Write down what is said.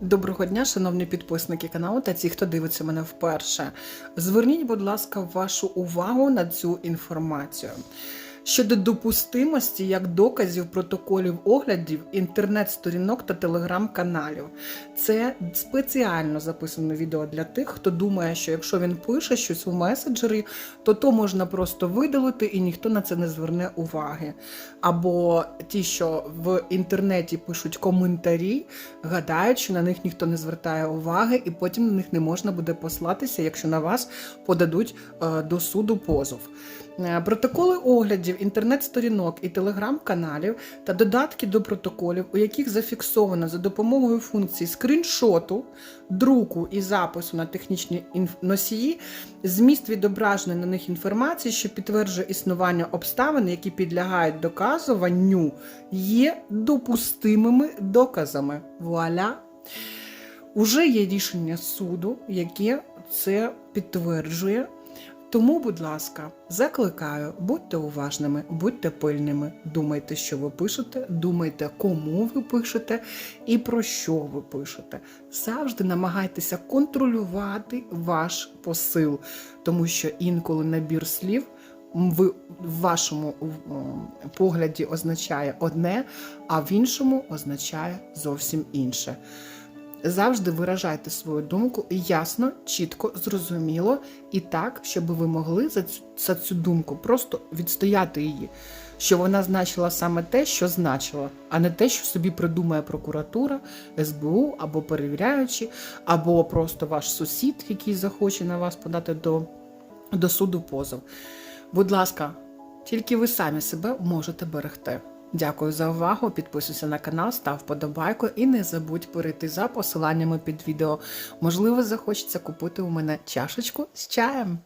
Доброго дня, шановні підписники каналу та ті, хто дивиться мене вперше. Зверніть, будь ласка, вашу увагу на цю інформацію. Щодо допустимості як доказів протоколів оглядів інтернет-сторінок та телеграм-каналів. Це спеціально записане відео для тих, хто думає, що якщо він пише щось у меседжері, то то можна просто видалити і ніхто на це не зверне уваги. Або ті, що в інтернеті пишуть коментарі, гадають, що на них ніхто не звертає уваги, і потім на них не можна буде послатися, якщо на вас подадуть е, до суду позов. Е, Протоколи оглядів інтернет-сторінок і телеграм-каналів та додатки до протоколів, у яких зафіксовано за допомогою функції скріншоту, друку і запису на технічні носії, зміст відображеної на них інформації, що підтверджує існування обставин, які підлягають доказуванню, є допустимими доказами. Вуаля! Уже є рішення суду, яке це підтверджує. Тому, будь ласка, закликаю, будьте уважними, будьте пильними. Думайте, що ви пишете, думайте, кому ви пишете і про що ви пишете. Завжди намагайтеся контролювати ваш посил, тому що інколи набір слів в вашому погляді означає одне, а в іншому означає зовсім інше. Завжди виражайте свою думку ясно, чітко, зрозуміло і так, щоб ви могли за цю, за цю думку просто відстояти її, що вона значила саме те, що значила, а не те, що собі придумає прокуратура, СБУ або перевіряючі, або просто ваш сусід, який захоче на вас подати до, до суду позов. Будь ласка, тільки ви самі себе можете берегти. Дякую за увагу. Підписуйся на канал, став вподобайку і не забудь перейти за посиланнями під відео. Можливо, захочеться купити у мене чашечку з чаєм.